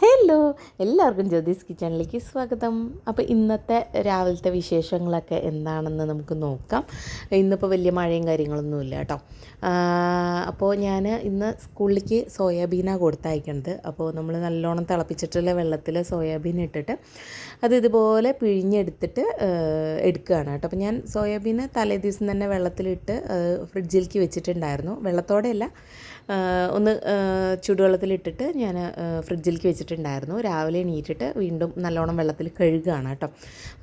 হে hello എല്ലാവർക്കും ജ്യോതിസ് കിച്ചണിലേക്ക് സ്വാഗതം. അപ്പോൾ ഇന്നത്തെ രാവിലത്തെ വിശേഷങ്ങളൊക്കെ എന്താണെന്ന് നമുക്ക് നോക്കാം. ഇന്നിപ്പോൾ വലിയ മഴയും കാര്യങ്ങളൊന്നുമില്ല കേട്ടോ. അപ്പോൾ ഞാൻ ഇന്ന് സ്കൂളിലേക്ക് സോയാബീനാണ് കൊടുത്തയക്കണത്. അപ്പോൾ നമ്മൾ നല്ലോണം തിളപ്പിച്ചിട്ടുള്ള വെള്ളത്തിൽ സോയാബീൻ ഇട്ടിട്ട് അത് ഇതുപോലെ പിഴിഞ്ഞെടുത്തിട്ട് എടുക്കുകയാണ് കേട്ടോ. അപ്പോൾ ഞാൻ സോയാബീൻ തലേ ദിവസം തന്നെ വെള്ളത്തിലിട്ട് ഫ്രിഡ്ജിലേക്ക് വെച്ചിട്ടുണ്ടായിരുന്നു. വെള്ളത്തോടെയല്ല ഒന്ന് ചൂടുവെള്ളത്തിലിട്ടിട്ട് ഞാൻ ഫ്രിഡ്ജിലേക്ക് വെച്ചിട്ടുണ്ടായിരുന്നു. രാവിലെ എണീറ്റിട്ട് വീണ്ടും നല്ലോണം വെള്ളത്തിൽ കഴുകുകയാണ് കേട്ടോ.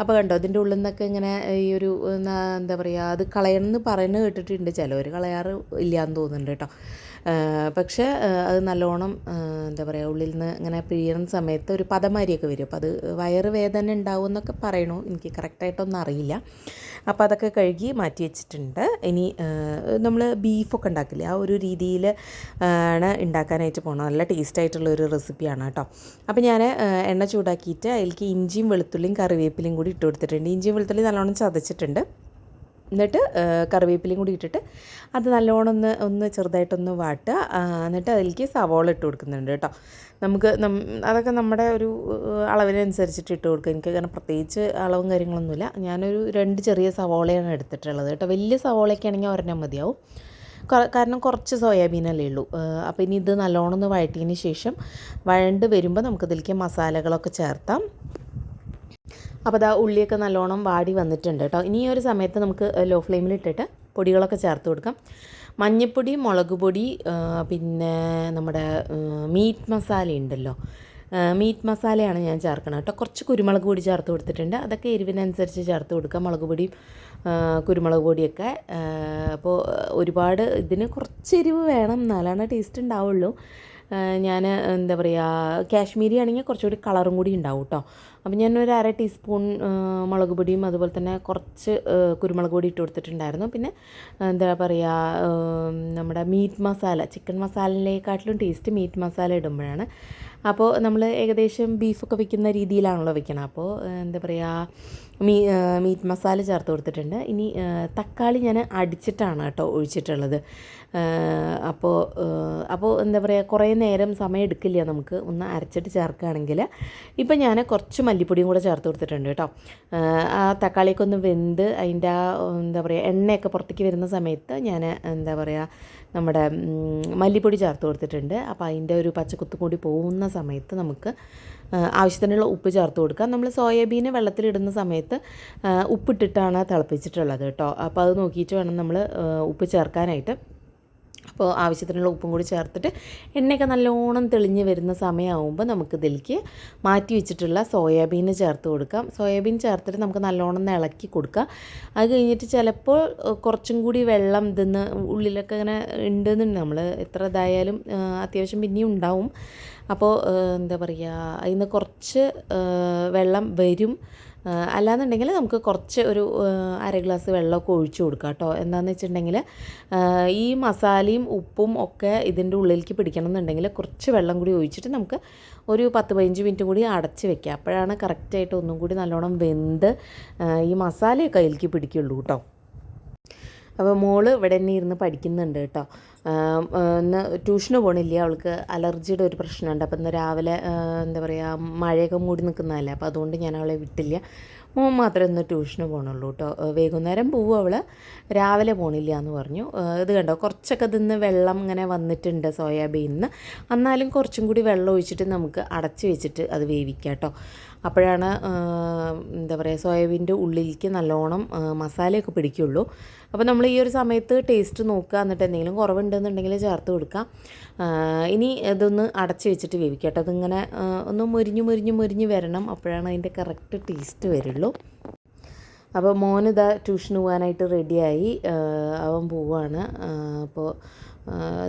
അപ്പോൾ കണ്ടോ അതിന്റെ ഉള്ളിൽ നിന്നൊക്കെ ഇങ്ങനെ ഈ ഒരു എന്താ പറയുക അത് കളയണമെന്ന് പറയുന്നത് കേട്ടിട്ടുണ്ട്. ചിലവർ കളയാറ് ഇല്ലയെന്ന് തോന്നുന്നുണ്ട് കേട്ടോ. പക്ഷേ അത് നല്ലോണം എന്താ പറയുക ഉള്ളിൽ നിന്ന് ഇങ്ങനെ പിഴിയുന്ന സമയത്ത് ഒരു പദമാരിയൊക്കെ വരും. അപ്പോൾ അത് വയറ് വേദന ഉണ്ടാവും എന്നൊക്കെ പറയണു. എനിക്ക് കറക്റ്റായിട്ടൊന്നും അറിയില്ല. അപ്പോൾ അതൊക്കെ കഴുകി മാറ്റി വെച്ചിട്ടുണ്ട്. ഇനി നമ്മൾ ബീഫൊക്കെ ഉണ്ടാക്കില്ലേ? ആ ഒരു രീതിയിൽ ആണ് ഉണ്ടാക്കാനായിട്ട് പോകണം നല്ല ടേസ്റ്റ് ആയിട്ടുള്ള ഒരു റെസിപ്പിയാണ് കേട്ടോ. അപ്പോൾ ഞാൻ എണ്ണ ചൂടാക്കിയിട്ട് അതിലേക്ക് ഇഞ്ചിയും വെളുത്തുള്ളിയും കറിവേപ്പിലയും കൂടി ഇട്ട് കൊടുത്തിട്ടുണ്ട്. ഇഞ്ചിയും വെളുത്തുള്ളി നല്ലോണം ചതച്ചിട്ടുണ്ട്. എന്നിട്ട് കറിവേപ്പിലയും കൂടി ഇട്ടിട്ട് അത് നല്ലോണം ഒന്ന് ഒന്ന് ചെറുതായിട്ടൊന്ന് വാട്ടുക. എന്നിട്ട് അതിലേക്ക് സവോള ഇട്ട് കൊടുക്കുന്നുണ്ട് കേട്ടോ. നമുക്ക് അതൊക്കെ നമ്മുടെ ഒരു അളവിനനുസരിച്ചിട്ട് ഇട്ട് കൊടുക്കുക. എനിക്ക് കാരണം പ്രത്യേകിച്ച് അളവും കാര്യങ്ങളൊന്നുമില്ല. ഞാനൊരു രണ്ട് ചെറിയ സവോളയാണ് എടുത്തിട്ടുള്ളത് കേട്ടോ. വലിയ സവോളയൊക്കെ ആണെങ്കിൽ ഒരെണ്ണം മതിയാവും. കാരണം കുറച്ച് സോയാബീനല്ലേ ഉള്ളൂ. അപ്പോൾ ഇനി ഇത് നല്ലോണം ഒന്ന് വഴറ്റിയതിന് ശേഷം വഴണ്ട് വരുമ്പോൾ നമുക്കിതിലേക്ക് മസാലകളൊക്കെ ചേർത്താം. അപ്പോൾ അതാ ഉള്ളിയൊക്കെ നല്ലോണം വാടി വന്നിട്ടുണ്ട് കേട്ടോ. ഇനി ഒരു സമയത്ത് നമുക്ക് ലോ ഫ്ലെയിമിൽ ഇട്ടിട്ട് പൊടികളൊക്കെ ചേർത്ത് കൊടുക്കാം. മഞ്ഞൾപ്പൊടി മുളക് പൊടി പിന്നെ നമ്മുടെ മീറ്റ് മസാല ഉണ്ടല്ലോ. മീറ്റ് മസാലയാണ് ഞാൻ ചേർക്കണം കേട്ടോ. കുറച്ച് കുരുമുളക് പൊടി ചേർത്ത് കൊടുത്തിട്ടുണ്ട്. അതൊക്കെ എരിവിനനുസരിച്ച് ചേർത്ത് കൊടുക്കാം. മുളക് പൊടിയും കുരുമുളക് പൊടിയൊക്കെ. അപ്പോൾ ഒരുപാട് ഇതിന് കുറച്ച് എരിവ് വേണം. എന്നാലാണ് ടേസ്റ്റ് ഉണ്ടാവുള്ളൂ. ഞാൻ എന്താ പറയുക കാശ്മീരി ആണെങ്കിൽ കുറച്ചുകൂടി കളറും കൂടി ഉണ്ടാവും കേട്ടോ. അപ്പം ഞാൻ ഒരു അര ടീസ്പൂൺ മുളക് പൊടിയും അതുപോലെ തന്നെ കുറച്ച് കുരുമുളക് പൊടി ഇട്ട് കൊടുത്തിട്ടുണ്ടായിരുന്നു. പിന്നെ എന്താ പറയുക നമ്മുടെ മീറ്റ് മസാല ചിക്കൻ മസാലയിലേക്കാട്ടിലും ടേസ്റ്റ് മീറ്റ് മസാല ഇടുമ്പോഴാണ്. അപ്പോൾ നമ്മൾ ഏകദേശം ബീഫൊക്കെ വെക്കുന്ന രീതിയിലാണല്ലോ വെക്കണം. അപ്പോൾ എന്താ പറയുക മീ മീറ്റ് മസാല ചേർത്ത് കൊടുത്തിട്ടുണ്ട്. ഇനി തക്കാളി ഞാൻ അടിച്ചിട്ടാണ് കേട്ടോ ഒഴിച്ചിട്ടുള്ളത്. അപ്പോൾ അപ്പോൾ എന്താ പറയുക കുറേ നേരം സമയം എടുക്കില്ല നമുക്ക്. ഒന്ന് അരച്ചിട്ട് ചേർക്കുകയാണെങ്കിൽ. ഇപ്പം ഞാൻ കുറച്ച് മല്ലിപ്പൊടിയും കൂടെ ചേർത്ത് കൊടുത്തിട്ടുണ്ട് കേട്ടോ. ആ തക്കാളിയൊക്കെ ഒന്ന് വെന്ത് അതിന്റെ ആ എന്താ പറയുക എണ്ണയൊക്കെ പുറത്തേക്ക് വരുന്ന സമയത്ത് ഞാൻ എന്താ പറയുക നമ്മുടെ മല്ലിപ്പൊടി ചേർത്ത് കൊടുത്തിട്ടുണ്ട്. അപ്പോൾ അതിന്റെ ഒരു പച്ചക്കുത്ത് കൂടി പോകുന്ന സമയത്ത് നമുക്ക് ആവശ്യത്തിനുള്ള ഉപ്പ് ചേർത്ത് കൊടുക്കാം. നമ്മൾ സോയാബീൻ വെള്ളത്തിലിടുന്ന സമയത്ത് ഉപ്പിട്ടിട്ടാണ് തിളപ്പിച്ചിട്ടുള്ളത് കേട്ടോ. അപ്പോൾ അത് നോക്കിയിട്ട് വേണം നമ്മൾ ഉപ്പ് ചേർക്കാനായിട്ട്. അപ്പോൾ ആവശ്യത്തിനുള്ള ഉപ്പും കൂടി ചേർത്തിട്ട് എണ്ണയൊക്കെ നല്ലോണം തെളിഞ്ഞ് വരുന്ന സമയമാകുമ്പോൾ നമുക്ക് ഇതിലേക്ക് മാറ്റി വെച്ചിട്ടുള്ള സോയാബീൻ ചേർത്ത് കൊടുക്കാം. സോയാബീൻ ചേർത്തിട്ട് നമുക്ക് നല്ലോണം ഇളക്കി കൊടുക്കാം. അത് കഴിഞ്ഞിട്ട് ചിലപ്പോൾ കുറച്ചും കൂടി വെള്ളം ഇതെന്ന് ഉള്ളിലൊക്കെ അങ്ങനെ ഉണ്ടെന്നുണ്ട്. നമ്മൾ എത്ര ഇതായാലും അത്യാവശ്യം പിന്നെയും ഉണ്ടാവും. അപ്പോൾ എന്താ പറയുക അതിൽ നിന്ന് കുറച്ച് വെള്ളം വരും. അല്ലാന്നുണ്ടെങ്കിൽ നമുക്ക് കുറച്ച് ഒരു അര ഗ്ലാസ് വെള്ളമൊക്കെ ഒഴിച്ചു കൊടുക്കാം കേട്ടോ. എന്താണെന്ന് വെച്ചിട്ടുണ്ടെങ്കിൽ ഈ മസാലയും ഉപ്പും ഒക്കെ ഇതിന്റെ ഉള്ളിലേക്ക് പിടിക്കണം എന്നുണ്ടെങ്കിൽ കുറച്ച് വെള്ളം കൂടി ഒഴിച്ചിട്ട് നമുക്ക് ഒരു പത്ത് പതിനഞ്ച് മിനിറ്റ് കൂടി അടച്ച് വെക്കുക അപ്പോഴാണ് കറക്റ്റായിട്ട് ഒന്നും കൂടി നല്ലോണം വെന്ത് ഈ മസാലയൊക്കെ അതിലേക്ക് പിടിക്കുള്ളൂ കേട്ടോ. അപ്പോൾ മോൾ ഇവിടെ തന്നെ ഇരുന്ന് പഠിക്കുന്നുണ്ട് കേട്ടോ. ഇന്ന് ട്യൂഷന് പോകണില്ല അവൾക്ക് അലർജിയുടെ ഒരു പ്രശ്നമുണ്ട്. അപ്പം ഇന്ന് രാവിലെ എന്താ പറയുക മഴയൊക്കെ മൂടി നിൽക്കുന്നതല്ലേ? അപ്പോൾ അതുകൊണ്ട് ഞാൻ അവളെ വിട്ടില്ല. മോൻ മാത്രമേ ഇന്ന് ട്യൂഷന് പോകണുള്ളൂ കേട്ടോ. വൈകുന്നേരം പോവും അവൾ രാവിലെ പോകണില്ല എന്ന് പറഞ്ഞു. ഇത് കണ്ടോ? കുറച്ചൊക്കെ ഇതിന്ന് വെള്ളം ഇങ്ങനെ വന്നിട്ടുണ്ട് സോയാബീനിന്ന്. എന്നാലും കുറച്ചും കൂടി വെള്ളം ഒഴിച്ചിട്ട് നമുക്ക് അടച്ച് വെച്ചിട്ട് അത് വേവിക്കാം കേട്ടോ. അപ്പോഴാണ് എന്താ പറയുക സോയാബീന്റെ ഉള്ളിലേക്ക് നല്ലോണം മസാലയൊക്കെ പിടിക്കുള്ളൂ. അപ്പോൾ നമ്മൾ ഈ ഒരു സമയത്ത് ടേസ്റ്റ് നോക്കുക എന്നിട്ട് എന്തെങ്കിലും കുറവുണ്ടെന്നുണ്ടെങ്കിൽ ചേർത്ത് കൊടുക്കാം. ഇനി ഇതൊന്ന് അടച്ച് വെച്ചിട്ട് വേവിക്കാം കേട്ടോ. അതിങ്ങനെ ഒന്ന് മുരിഞ്ഞ് മുരിഞ്ഞ് മുരിഞ്ഞ് വരണം. അപ്പോഴാണ് അതിന്റെ കറക്റ്റ് ടേസ്റ്റ് വരുള്ളൂ. അപ്പോൾ മോനിതാ ട്യൂഷന് പോകാനായിട്ട് റെഡിയായി. അവൻ പോവാണ്. അപ്പോൾ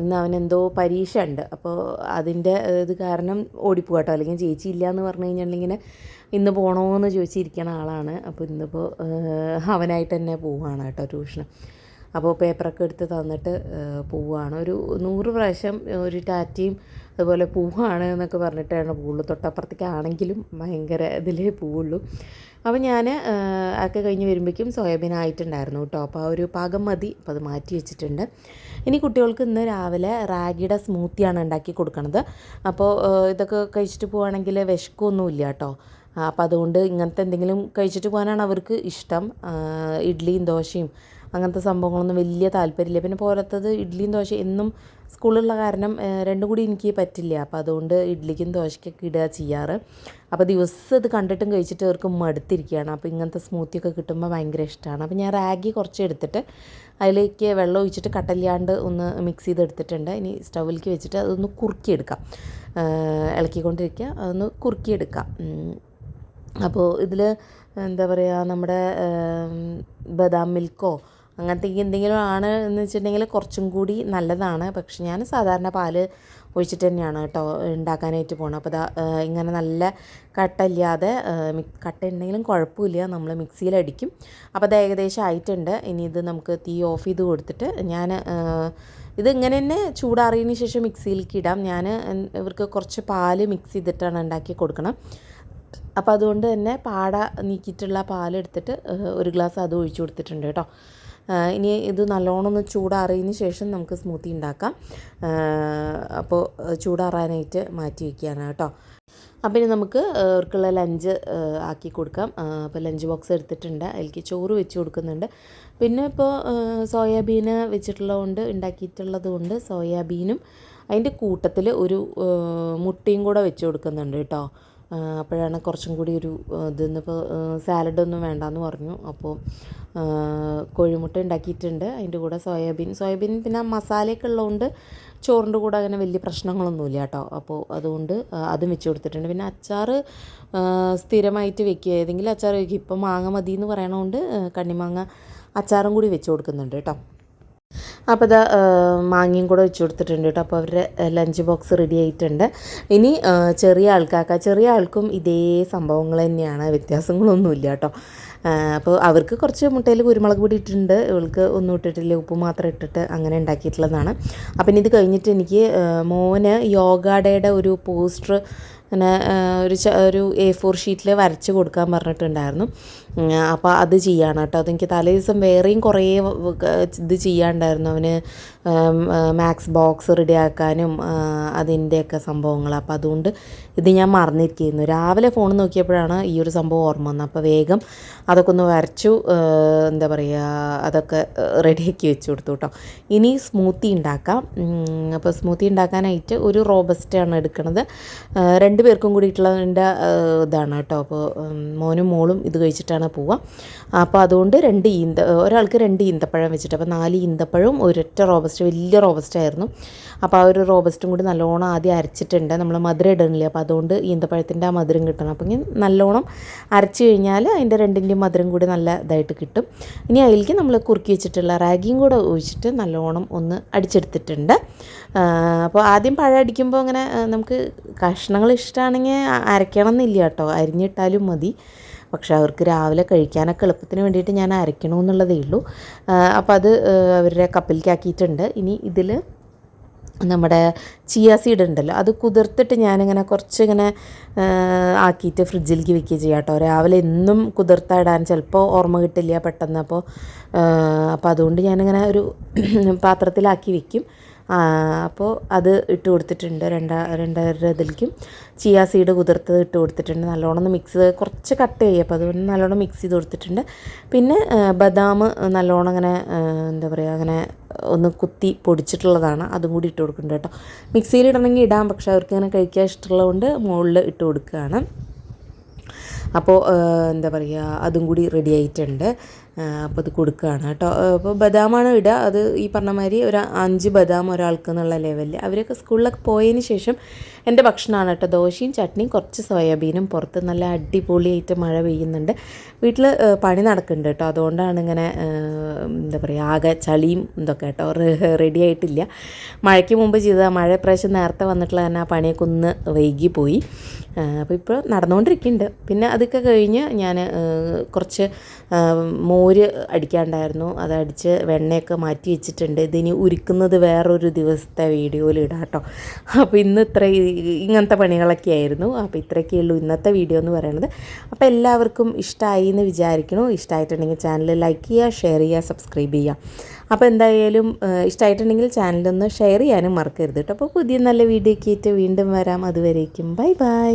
ഇന്ന് എന്തോ പരീക്ഷ ഉണ്ട് അപ്പോൾ അതിന്റെ ഇത് കാരണം ഓടിപ്പോകട്ടോ അല്ലെങ്കിൽ ചേച്ചി ഇല്ല എന്ന് പറഞ്ഞു കഴിഞ്ഞിട്ടുണ്ടെങ്കിൽ ഇന്ന് പോകണോ എന്ന് ചോദിച്ചിരിക്കുന്ന ആളാണ്. അപ്പോൾ ഇന്നിപ്പോൾ അവനായിട്ട് തന്നെ പോവുകയാണ് കേട്ടോ ട്യൂഷന്. അപ്പോൾ പേപ്പറൊക്കെ എടുത്ത് തന്നിട്ട് പോവുകയാണ് ഒരു നൂറ് പ്രാവശ്യം ഒരു ടാറ്റയും അതുപോലെ പൂവാണ് എന്നൊക്കെ പറഞ്ഞിട്ടാണ് പോവുള്ളൂ. തൊട്ടപ്പുറത്തേക്കാണെങ്കിലും ഭയങ്കര ഇതിലേ പോവുള്ളൂ. അപ്പോൾ ഞാൻ ഒക്കെ കഴിഞ്ഞ് വരുമ്പോഴേക്കും സോയാബീൻ ആയിട്ടുണ്ടായിരുന്നു കേട്ടോ. അപ്പോൾ ആ ഒരു പാകം മതി. അപ്പോൾ അത് മാറ്റി വെച്ചിട്ടുണ്ട്. ഇനി കുട്ടികൾക്ക് ഇന്ന് രാവിലെ റാഗിയുടെ സ്മൂത്തിയാണ് ഉണ്ടാക്കി കൊടുക്കണത്. അപ്പോൾ ഇതൊക്കെ കഴിച്ചിട്ട് പോവുകയാണെങ്കിൽ വിശക്കൊന്നുമില്ല കേട്ടോ. അപ്പോൾ അതുകൊണ്ട് ഇങ്ങനത്തെ എന്തെങ്കിലും കഴിച്ചിട്ട് പോകാനാണ് അവർക്ക് ഇഷ്ടം. ഇഡ്ഡലിയും ദോശയും അങ്ങനത്തെ സംഭവങ്ങളൊന്നും വലിയ താല്പര്യമില്ല. പിന്നെ പോരാത്തത് ഇഡ്ഡലിയും ദോശ എന്നും സ്കൂളിലുള്ള കാരണം രണ്ടും കൂടി എനിക്ക് പറ്റില്ല. അപ്പോൾ അതുകൊണ്ട് ഇഡ്ഡലിക്കും ദോശയ്ക്കൊക്കെ ഇടുക ചെയ്യാറ്. അപ്പോൾ ദിവസം ഇത് കണ്ടിട്ടും കഴിച്ചിട്ട് അവർക്ക് മടുത്തിരിക്കുകയാണ്. അപ്പോൾ ഇങ്ങനത്തെ സ്മൂത്തിയൊക്കെ കിട്ടുമ്പോൾ ഭയങ്കര ഇഷ്ടമാണ്. അപ്പോൾ ഞാൻ റാഗി കുറച്ച് എടുത്തിട്ട് അതിലേക്ക് വെള്ളം ഒഴിച്ചിട്ട് കട്ടല്ലാണ്ട് ഒന്ന് മിക്സ് ചെയ്തെടുത്തിട്ടുണ്ട്. ഇനി സ്റ്റൗവിലേക്ക് വെച്ചിട്ട് അതൊന്ന് കുറുക്കിയെടുക്കാം. ഇളക്കിക്കൊണ്ടിരിക്കുക. അതൊന്ന് കുറുക്കിയെടുക്കാം. അപ്പോൾ ഇതിൽ എന്താ പറയുക നമ്മുടെ ബദാം മിൽക്കോ അങ്ങനത്തെ എന്തെങ്കിലും ആണ് എന്ന് വെച്ചിട്ടുണ്ടെങ്കിൽ കുറച്ചും കൂടി നല്ലതാണ്. പക്ഷെ ഞാൻ സാധാരണ പാൽ ഒഴിച്ചിട്ട് തന്നെയാണ് കേട്ടോ ഉണ്ടാക്കാനായിട്ട് പോകണം അപ്പോൾ ഇങ്ങനെ നല്ല കട്ടില്ലാതെ കട്ട ഉണ്ടെങ്കിലും കുഴപ്പമില്ല. നമ്മൾ മിക്സിയിലടിക്കും അപ്പോൾ അത് ഏകദേശം ആയിട്ടുണ്ട്. ഇനി ഇത് നമുക്ക് തീ ഓഫ് ചെയ്ത് കൊടുത്തിട്ട് ഞാൻ ഇത് ഇങ്ങനെ തന്നെ ചൂടാറിയതിന് ശേഷം മിക്സിയിലേക്ക് ഇടാം. ഞാൻ ഇവർക്ക് കുറച്ച് പാൽ മിക്സ് ചെയ്തിട്ടാണ് ഉണ്ടാക്കി കൊടുക്കണം. അപ്പോൾ അതുകൊണ്ട് തന്നെ പാട നീക്കിയിട്ടുള്ള പാലെടുത്തിട്ട് ഒരു ഗ്ലാസ് അത് ഒഴിച്ചു കൊടുത്തിട്ടുണ്ട് കേട്ടോ. ഇനി ഇത് നല്ലോണം ഒന്ന് ചൂടാറിയതിന് ശേഷം നമുക്ക് സ്മൂത്തി ഉണ്ടാക്കാം. അപ്പോൾ ചൂടാറാനായിട്ട് മാറ്റി വയ്ക്കുകയാണ് കേട്ടോ. അപ്പം ഇനി നമുക്ക് അവർക്കുള്ള ലഞ്ച് ആക്കി കൊടുക്കാം. അപ്പോൾ ലഞ്ച് ബോക്സ് എടുത്തിട്ടുണ്ട്. അതിലേക്ക് ചോറ് വെച്ച് കൊടുക്കുന്നുണ്ട്. പിന്നെ ഇപ്പോൾ സോയാബീന് വെച്ചിട്ടുള്ളതുകൊണ്ട് ഉണ്ടാക്കിയിട്ടുള്ളത് കൊണ്ട് സോയാബീനും അതിന്റെ കൂട്ടത്തിൽ ഒരു മുട്ടയും കൂടെ വെച്ച് കൊടുക്കുന്നുണ്ട് കേട്ടോ. അപ്പോഴാണ് കുറച്ചും കൂടി ഒരു ഇതിന്നിപ്പോൾ സാലഡൊന്നും വേണ്ടാന്ന് പറഞ്ഞു. അപ്പോൾ കോഴിമുട്ട ഉണ്ടാക്കിയിട്ടുണ്ട്. അതിന്റെ കൂടെ സോയാബീൻ. സോയാബീൻ പിന്നെ മസാലയൊക്കെ ഉള്ളതുകൊണ്ട് ചോറിന്റെ കൂടെ അങ്ങനെ വലിയ പ്രശ്നങ്ങളൊന്നുമില്ല കേട്ടോ. അപ്പോൾ അതുകൊണ്ട് അതും വെച്ച് കൊടുത്തിട്ടുണ്ട്. പിന്നെ അച്ചാർ സ്ഥിരമായിട്ട് വെക്കുക. ഏതെങ്കിലും അച്ചാർ വെക്കും ഇപ്പം മാങ്ങ മതി എന്ന് പറയണതുകൊണ്ട് കണ്ണിമാങ്ങ അച്ചാറും കൂടി വെച്ച് കൊടുക്കുന്നുണ്ട് കേട്ടോ. അപ്പോൾ ഇതാ മാങ്ങയും കൂടെ വെച്ച് കൊടുത്തിട്ടുണ്ട് കേട്ടോ. അപ്പോൾ അവരുടെ ലഞ്ച് ബോക്സ് റെഡി ആയിട്ടുണ്ട്. ഇനി ചെറിയ ആൾക്കാക്ക ചെറിയ ആൾക്കും ഇതേ സംഭവങ്ങൾ തന്നെയാണ്. വ്യത്യാസങ്ങളൊന്നുമില്ല കേട്ടോ. അപ്പോൾ അവർക്ക് കുറച്ച് മുട്ടയിൽ കുരുമുളക് പൊടി ഇട്ടിട്ടുണ്ട്. ഇവൾക്ക് ഒന്നും ഇട്ടിട്ടില്ല. ഉപ്പ് മാത്രം ഇട്ടിട്ട് അങ്ങനെ ഉണ്ടാക്കിയിട്ടുള്ളതാണ്. അപ്പം ഇനി ഇത് കഴിഞ്ഞിട്ട് എനിക്ക് മോന് യോഗ ഡേയുടെ ഒരു പോസ്റ്റർ അങ്ങനെ ഒരു ഒരു എ ഫോർ ഷീറ്റിൽ വരച്ച് കൊടുക്കാൻ പറഞ്ഞിട്ടുണ്ടായിരുന്നു. അപ്പോൾ അത് ചെയ്യാണ് കേട്ടോ. അതെനിക്ക് തലേ ദിവസം വേറെയും കുറേ ഇത് ചെയ്യാണ്ടായിരുന്നു. അവന് മാക്സ് ബോക്സ് റെഡിയാക്കാനും അതിന്റെയൊക്കെ സംഭവങ്ങൾ അപ്പോൾ അതുകൊണ്ട് ഇത് ഞാൻ മറന്നിരിക്കുന്നു. രാവിലെ ഫോൺ നോക്കിയപ്പോഴാണ് ഈ ഒരു സംഭവം ഓർമ്മ വന്നത്. അപ്പോൾ വേഗം അതൊക്കെ ഒന്ന് വരച്ചു എന്താ പറയുക അതൊക്കെ റെഡിയാക്കി വെച്ച് കൊടുത്തു കേട്ടോ. ഇനി സ്മൂത്തി ഉണ്ടാക്കാം. അപ്പോൾ സ്മൂത്തി ഉണ്ടാക്കാനായിട്ട് ഒരു റോബസ്റ്റാണ് എടുക്കുന്നത് ആ, രണ്ട് പേർക്കും കൂടിയിട്ടുള്ളതിന്റെ ഇതാണ് കേട്ടോ. അപ്പോൾ മോനും മോളും ഇത് കഴിച്ചിട്ടാണ് പോവുക. അപ്പോൾ അതുകൊണ്ട് രണ്ട് ഈന്ത ഒരാൾക്ക് രണ്ട് ഈന്തപ്പഴം വെച്ചിട്ട് അപ്പോൾ നാല് ഈന്തപ്പഴവും ഒരൊറ്റ റോബസ്റ്റ് വലിയ റോബസ്റ്റ് ആയിരുന്നു. അപ്പോൾ ആ ഒരു റോബസ്റ്റും കൂടി നല്ലോണം ആദ്യം അരച്ചിട്ടുണ്ട്. നമ്മൾ മധുരം ഇടണില്ല അപ്പോൾ അതുകൊണ്ട് ഈന്തപ്പഴത്തിന്റെ ആ മധുരം കിട്ടണം. അപ്പോൾ ഇങ്ങനെ നല്ലോണം അരച്ച് കഴിഞ്ഞാൽ അതിന്റെ രണ്ടിന്റെയും മധുരം കൂടി നല്ല ഇതായിട്ട് കിട്ടും. ഇനി അതിലേക്ക് നമ്മൾ കുറുക്കി വെച്ചിട്ടുള്ള റാഗിയും കൂടെ ഒഴിച്ചിട്ട് നല്ലോണം ഒന്ന് അടിച്ചെടുത്തിട്ടുണ്ട്. അപ്പോൾ ആദ്യം പഴം അടിക്കുമ്പോൾ അങ്ങനെ നമുക്ക് കഷ്ണങ്ങൾ ഇഷ്ടമാണെങ്കിൽ അരയ്ക്കണം എന്നില്ല കേട്ടോ. അരിഞ്ഞിട്ടാലും മതി. പക്ഷെ അവർക്ക് രാവിലെ കഴിക്കാനൊക്കെ എളുപ്പത്തിന് വേണ്ടിയിട്ട് ഞാൻ അരയ്ക്കണമെന്നുള്ളതേ ഉള്ളൂ. അപ്പോൾ അത് അവരുടെ കപ്പിലേക്കാക്കിയിട്ടുണ്ട് ഇനി ഇതിൽ നമ്മുടെ ചിയ സീഡ് ഉണ്ടല്ലോ അത് കുതിർത്തിട്ട് ഞാനിങ്ങനെ കുറച്ചിങ്ങനെ ഇങ്ങനെ ആക്കിയിട്ട് ഫ്രിഡ്ജിലേക്ക് വെക്കുക ചെയ്യാം കേട്ടോ. രാവിലെ എന്നും കുതിർത്തിടാൻ ചിലപ്പോൾ ഓർമ്മ കിട്ടില്ല പെട്ടെന്ന്. അപ്പോൾ അപ്പോൾ അതുകൊണ്ട് ഞാനിങ്ങനെ ഒരു പാത്രത്തിലാക്കി വെക്കും. അപ്പോൾ അത് ഇട്ട് കൊടുത്തിട്ടുണ്ട്. രണ്ടാ രണ്ടര ഇതിലേക്കും. ചിയ സീഡ് കുതിർത്തത് ഇട്ട് കൊടുത്തിട്ടുണ്ട്. നല്ലോണം ഒന്ന് മിക്സ് കുറച്ച് കട്ട് ചെയ്യും. അപ്പോൾ അതുകൊണ്ട് നല്ലോണം മിക്സ് ചെയ്ത് കൊടുത്തിട്ടുണ്ട്. പിന്നെ ബദാം നല്ലോണം അങ്ങനെ എന്താ പറയുക അങ്ങനെ ഒന്ന് കുത്തി പൊടിച്ചിട്ടുള്ളതാണ്. അതും കൂടി ഇട്ട് കൊടുക്കുന്നുണ്ട് കേട്ടോ. മിക്സിയിൽ ഇടണമെങ്കിൽ ഇടാം. പക്ഷേ അവർക്ക് അങ്ങനെ കഴിക്കാൻ ഇഷ്ടമുള്ളതുകൊണ്ട് മുകളിൽ ഇട്ട് കൊടുക്കുകയാണ്. അപ്പോൾ എന്താ പറയുക അതും കൂടി റെഡി ആയിട്ടുണ്ട്. അപ്പോൾ അത് കൊടുക്കുകയാണ് കേട്ടോ. അപ്പോൾ ബദാമാണ് ഇടുക അത് ഈ പറഞ്ഞ മാതിരി ഒരു അഞ്ച് ബദാം ഒരാൾക്ക് എന്നുള്ള ലെവലിൽ അവരൊക്കെ സ്കൂളിലൊക്കെ പോയതിന് ശേഷം എന്റെ ഭക്ഷണമാണ് കേട്ടോ. ദോശയും ചട്നിയും കുറച്ച് സോയാബീനും പുറത്ത് നല്ല അടിപൊളിയായിട്ട് മഴ പെയ്യുന്നുണ്ട്. വീട്ടിൽ പണി നടക്കുന്നുണ്ട് കേട്ടോ. അതുകൊണ്ടാണ് ഇങ്ങനെ എന്താ പറയുക ആകെ ചളിയും ഇതൊക്കെ കേട്ടോ. റെഡി ആയിട്ടില്ല. മഴയ്ക്ക് മുമ്പ് ചെയ്ത മഴ പ്രാവശ്യം നേരത്തെ വന്നിട്ടുള്ള തന്നെ ആ പണിയൊക്കെ ഒന്ന് വൈകിപ്പോയി പോയി. അപ്പോൾ ഇപ്പോൾ നടന്നുകൊണ്ടിരിക്കുന്നുണ്ട് പിന്നെ അതൊക്കെ കഴിഞ്ഞ് ഞാൻ കുറച്ച് മോര് അടിക്കാണ്ടായിരുന്നു. അതടിച്ച് വെണ്ണയൊക്കെ മാറ്റി വെച്ചിട്ടുണ്ട്. ഇതിനി ഉരുക്കുന്നത് വേറൊരു ദിവസത്തെ വീഡിയോയിൽ ഇടാം കേട്ടോ. അപ്പോൾ ഇന്ന് ഇത്ര ഇങ്ങനത്തെ പണികളൊക്കെ ആയിരുന്നു. അപ്പോൾ ഇത്രയൊക്കെ ഉള്ളൂ ഇന്നത്തെ വീഡിയോ എന്ന് പറയുന്നത്. അപ്പോൾ എല്ലാവർക്കും ഇഷ്ടമായി എന്ന് വിചാരിക്കണു ഇഷ്ടമായിട്ടുണ്ടെങ്കിൽ ചാനൽ ലൈക്ക് ചെയ്യുക ഷെയർ ചെയ്യുക സബ്സ്ക്രൈബ് ചെയ്യുക. അപ്പോൾ എന്തായാലും ഇഷ്ടമായിട്ടുണ്ടെങ്കിൽ ചാനലൊന്ന് ഷെയർ ചെയ്യാനും മറക്കരുത് കേട്ടോ. അപ്പോൾ പുതിയ നല്ല വീഡിയോ ഒക്കെ ആയിട്ട് വീണ്ടും വരാം. അതുവരേക്കും ബൈ ബൈ.